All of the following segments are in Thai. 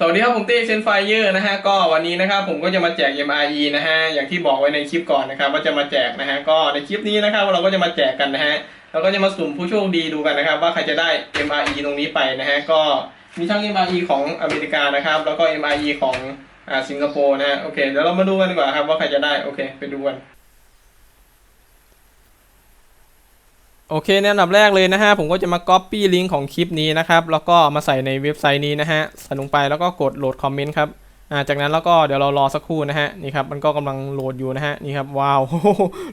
สวัสดีครับผมเต้เซนไฟเยอร์นะฮะก็วันนี้นะครับผมก็จะมาแจก MRE นะฮะอย่างที่บอกไว้ในคลิปก่อนนะครับว่าจะมาแจกนะฮะก็ในคลิปนี้นะครับเราก็จะมาแจกกันนะฮะเราก็จะมาสุ่มผู้โชคดีดูกันนะครับ ว่าใครจะได้ MRE ตรงนี้ไปนะฮะก็มีทั้ง MRE ของอเมริกานะครับแล้วก็ MRE ของอ่าสิงคโปร์นะฮะโอเคเดี๋ยวเรามาดูกันดีกว่าครับว่าใครจะได้โอเคไปดูกัน โอเคในอันดับแรกเลยนะฮะผมก็จะมา Copy ลิงก์ของคลิปนี้นะครับ แล้วก็มาใส่ในเว็บไซต์นี้นะฮะใส่ลงไปแล้วก็กดโหลดคอมเมนต์ครับอ่าจากนั้นแล้วก็เดี๋ยวเรารอสักครู่นะฮะนี่ครับมันก็กำลังโหลดอยู่นะฮะนี่ครับว้าว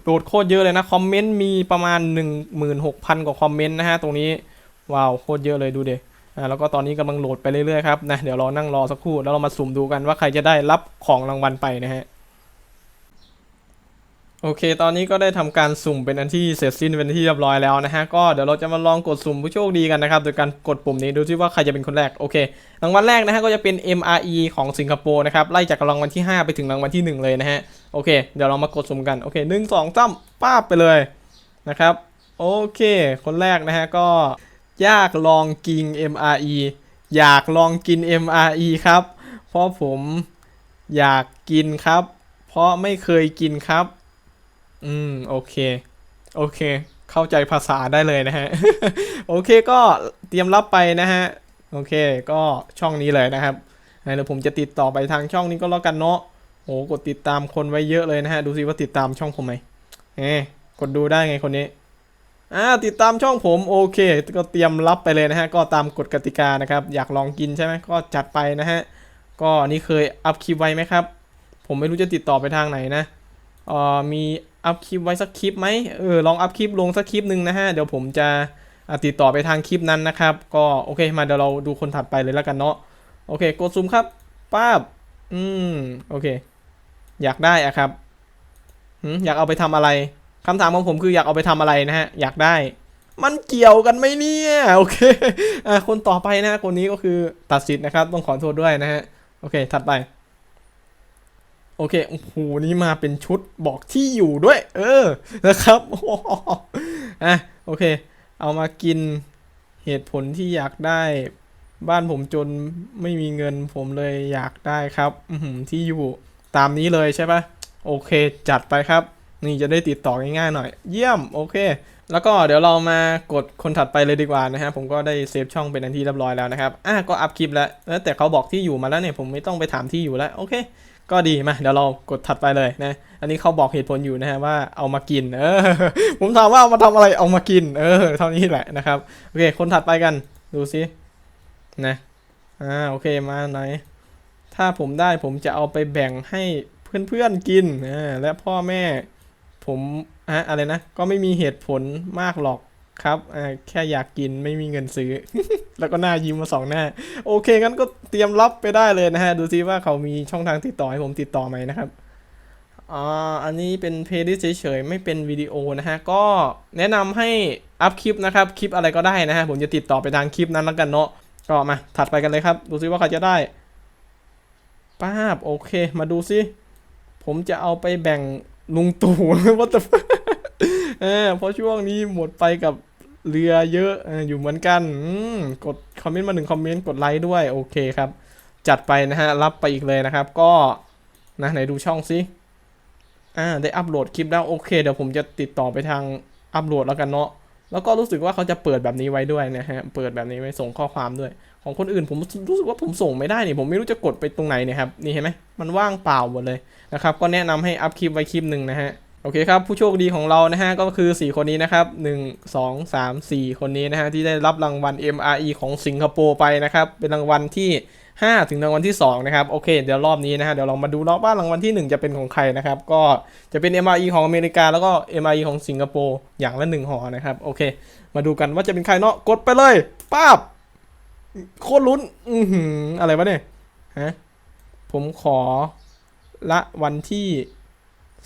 โหลดโคตรเยอะเลยนะคอมเมนต์มีประมาณ 16,000 กว่าคอมเมนต์นะฮะตรงนี้ว้าวโคตรเยอะเลยดูเดอ่าแล้วก็ตอนนี้กำลังโหลดไปเรื่อยๆครับนะเดี๋ยวเรานั่งรอสักครู่แล้วเรามาสุ่มดูกันว่าใครจะได้รับของรางวัลไปนะฮะ โอเค ตอนนี้ก็ได้ทำการสุ่มเป็นอันที่เสร็จสิ้นเป็นที่เรียบร้อยแล้วนะฮะ ก็เดี๋ยวเราจะมาลองกดสุ่มผู้โชคดีกันนะครับ โดยการกดปุ่มนี้ดูซิว่าใครจะเป็นคนแรก โอเค รางวัลแรกนะฮะก็จะเป็น MRE ของสิงคโปร์นะครับ ไล่จากรางวัลที่ 5 ไปถึงรางวัลที่ 1 เลยนะฮะ โอเค เดี๋ยวเรามากดสุ่มกัน โอเคหนึ่งสองสามป้าบไปเลยนะครับ โอเค คนแรกนะฮะก็อยากลองกิน MRE อยากลองกิน MRE ครับ เพราะผมอยากกินครับ เพราะไม่เคยกินครับ อืม โอเค โอเค เข้าใจภาษาได้เลยนะฮะ โอเคก็เตรียมรับไปนะฮะ โอเค ก็ช่องนี้เลยนะครับเดี๋ยวผมจะติดต่อไปทางช่องนี้ก็แล้วกันเนาะโอ้กดติดตามคนไว้เยอะเลยนะฮะ ดูสิว่าติดตามช่องผมไหมเอ๊กดดูได้ไงคนนี้อ่าติดตามช่องผมโอเค ก็เตรียมรับไปเลยนะฮะ ก็ตามกฎกติกานะครับ อยากลองกินใช่ไหมก็จัดไปนะฮะ ก็นี่เคยอัพคลิปไว้ไหมครับ ผมไม่รู้จะติดต่อไปทางไหนนะเอ่อมี อัพคลิปไว้สักคลิปไหมเออลองอัพคลิปลงสักคลิปหนึ่งนะฮะเดี๋ยวผมจะติดต่อไปทางคลิปนั้นนะครับ ก็โอเคมาเดี๋ยวเราดูคนถัดไปเลยแล้วกันเนาะโอเคกดซูมครับป้าบอืมโอเค อยากได้อะครับหืมอยากเอาไปทำอะไรคำถามของผมคืออยากเอาไปทำอะไรนะฮะอยากได้ มันเกี่ยวกันไหมเนี่ยโอเคอะคนต่อไปนะคนนี้ก็คือตัดสิทธิ์นะครับ ต้องขอโทษด้วยนะฮะโอเค ถัดไป โอเค โอ้โห นี่มาเป็นชุดบอกที่อยู่ด้วย เออ นะครับโอ้โหอะ โอเค เอามากินเหตุผลที่อยากได้ บ้านผมจนไม่มีเงินผมเลยอยากได้ครับอืที่อยู่ตามนี้เลยใช่ปะโอเค จัดไปครับ นี่จะได้ติดต่อง่ายๆหน่อย เยี่ยม โอเค แล้วก็เดี๋ยวเรามากดคนถัดไปเลยดีกว่านะฮะ ผมก็ได้เซฟช่องเป็นอันที่เรียบร้อยแล้วนะครับ อะ ก็อัพคลิปแล้วแล้วแต่เขาบอกที่อยู่มาแล้วเนี่ย ผมไม่ต้องไปถามที่อยู่แล้ว โอเค ก็ดีมาเดี๋ยวเรากดถัดไปเลยนะ อันนี้เขาบอกเหตุผลอยู่นะฮะว่าเอามากิน เออ ผมถามว่าเอามาทำอะไรเอามากิน เออ เท่านี้แหละนะครับ โอเค คนถัดไปกัน ดูซิ นะ อ่า โอเค มาไหน ถ้าผมได้ผมจะเอาไปแบ่งให้เพื่อนๆกิน อ่า และพ่อแม่ ผมอะอะไรนะ ก็ไม่มีเหตุผลมากหรอก ครับอ่าแค่อยากกินไม่มีเงินซื้อ แล้วก็หน้ายิ้มมาสองหน้า โอเคงั้นก็เตรียมรับไปได้เลยนะฮะ ดูซิว่าเขามีช่องทางติดต่อให้ผมติดต่อไหมนะครับอ่าอันนี้เป็นเพลย์ลิสต์เฉยๆ ไม่เป็นวิดีโอนะฮะ ก็แนะนำให้อัพคลิปนะครับ คลิปอะไรก็ได้นะฮะ ผมจะติดต่อไปทางคลิปนั้นแล้วกันเนาะก็มาถัดไปกันเลยครับ ดูซิว่าใครจะได้ป้าบโอเค มาดูซิ ผมจะเอาไปแบ่งลุงตู่ว่าแต่เออเพราะช่วงนี้หมดไปกับ เรือเยอะอยู่เหมือนกันกดคอมเมนต์มาหนึ่งคอมเมนต์กดไลค์ด้วยโอเคครับ จัดไปนะฮะรับไปอีกเลยนะครับ ก็นะไหนดูช่องซิอ่าได้อัปโหลดคลิปแล้วโอเค เดี๋ยวผมจะติดต่อไปทางอัปโหลดแล้วกันเนาะแล้วก็รู้สึกว่าเขาจะเปิดแบบนี้ไว้ด้วยนะฮะเปิดแบบนี้ไว้ส่งข้อความด้วย ของคนอื่นผมรู้สึกว่าผมส่งไม่ได้นี่ผมไม่รู้จะกดไปตรงไหนเนี่ยครับนี่เห็นไหมมันว่างเปล่าหมดเลยนะครับก็แนะนำให้อัพคลิปไว้คลิปหนึ่งนะฮะ โอเคครับ ผู้โชคดีของเรานะฮะก็คือ 4 คนนี้นะครับ 1 2 3 4 คนนี้นะฮะที่ได้รับรางวัล MRE ของสิงคโปร์ไปนะครับ เป็นรางวัลที่ 5 ถึงรางวัลที่ 2 นะครับ โอเค เดี๋ยวรอบนี้นะฮะเดี๋ยวเรามาดูรอบว่ารางวัลที่ 1 จะเป็นของใครนะครับ ก็จะเป็น MRE ของอเมริกา แล้วก็ MRE ของสิงคโปร์อย่างละหนึ่งห่อนะครับโอเค มาดูกันว่าจะเป็นใครเนาะกดไปเลยป้าบโคตรลุ้นอือหืออะไรวะเนี่ยฮะผมขอละวันที่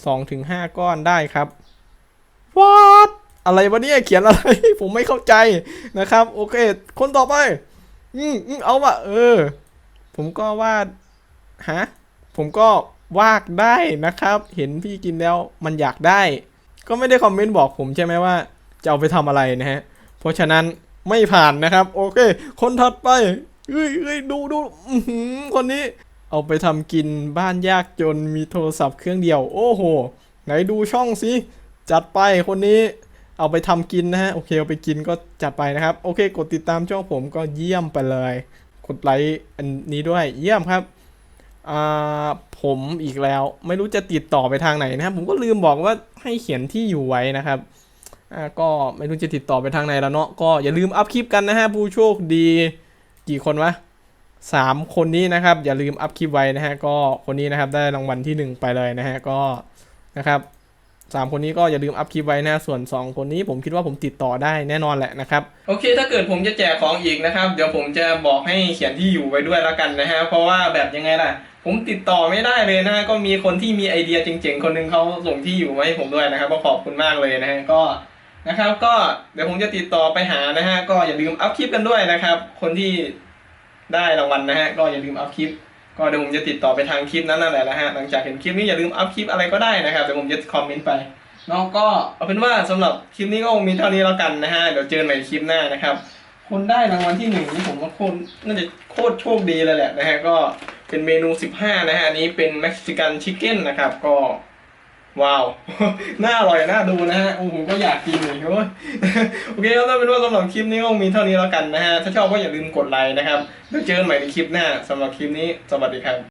2ถึง5ก้อนได้ครับว a t อะไรวะเนี่ยเขียนอะไร ผมไม่เข้าใจนะครับ โอเค คนต่อไป อืมอืมเอาวะเออ ผมก็วาดฮะผมก็วาดได้นะครับ เห็นพี่กินแล้วมันอยากได้ ก็ไม่ได้คอมเมนต์บอกผมใช่ไหมว่า จะเอาไปทำอะไรนะฮะ เพราะฉะนั้นไม่ผ่านนะครับ โอเค คนถัดไปเฮ้ยเฮ้ยดูดูอื้อหือคนนี้ เอาไปทำกินบ้านยากจนมีโทรศัพท์เครื่องเดียว โอ้โห ไหนดูช่องสิ จัดไปคนนี้ เอาไปทำกินนะฮะ โอเค เอาไปกินก็จัดไปนะครับ โอเค กดติดตามช่องผมก็เยี่ยมไปเลย กดไลค์อันนี้ด้วยเยี่ยมครับอ่าผมอีกแล้วไม่รู้จะติดต่อไปทางไหนนะครับ ผมก็ลืมบอกว่าให้เขียนที่อยู่ไว้นะครับอ่าก็ไม่รู้จะติดต่อไปทางไหนแล้วเนาะก็อย่าลืมอัพคลิปกันนะฮะผู้โชคดี กี่คนวะ สามคนนี้นะครับ อย่าลืมอัพคลิปไว้นะฮะก็คนนี้นะครับได้รางวัลที่หนึ่งไปเลยนะฮะก็นะครับสามคนนี้ก็อย่าลืมอัพคลิปไว้นะส่วน 2 คนนี้ผมคิดว่าผมติดต่อได้แน่นอนแหละนะครับ โอเค ถ้าเกิดผมจะแจกของอีกนะครับ เดี๋ยวผมจะบอกให้เขียนที่อยู่ไว้ด้วยแล้วกันนะฮะเพราะว่าแบบยังไงล่ะ ผมติดต่อไม่ได้เลยนะ ก็มีคนที่มีไอเดียเจ๋งๆ คนหนึงเขาส่งที่อยู่มาให้ผมด้วยนะครับก็ขอบคุณมากเลยนะฮะก็นะครับ ก็เดี๋ยวผมจะติดต่อไปหานะฮะก็อย่าลืมอัพคลิปกันด้วยนะครับ คนที่ ได้รางวัลนะฮะก็อย่าลืมอัพคลิป ก็เดี๋ยวผมจะติดต่อไปทางคลิปนั้นนั่นแหละนะฮะหลังจากเห็นคลิปนี้อย่าลืมอัพคลิปอะไรก็ได้นะครับเดี๋ยวผมจะคอมเมนต์ไปเนาะก็เอาเป็นว่าสำหรับคลิปนี้ก็คงมีเท่านี้แล้วกันนะฮะเดี๋ยวเจอกันใหม่คลิปหน้านะครับคนได้รางวัลที่หนึ่งนี่ผมว่าโคตรน่าจะโคตรโชคดีเลยแหละนะฮะก็เป็นเมนู 15 นะฮะอันนี้เป็นเม็กซิกันชิคเก้นนะครับก็ ว้าว น่าอร่อยน่าดูนะฮะ โอ้โห ก็อยากกินเลยโอเคแล้วเป็นว่าสำหรับคลิปนี้ก็มีเท่านี้แล้วกันนะฮะ ถ้าชอบก็อย่าลืมกดไลค์นะครับ แล้วเจอกันใหม่ในคลิปหน้าสำหรับคลิปนี้ สวัสดีครับ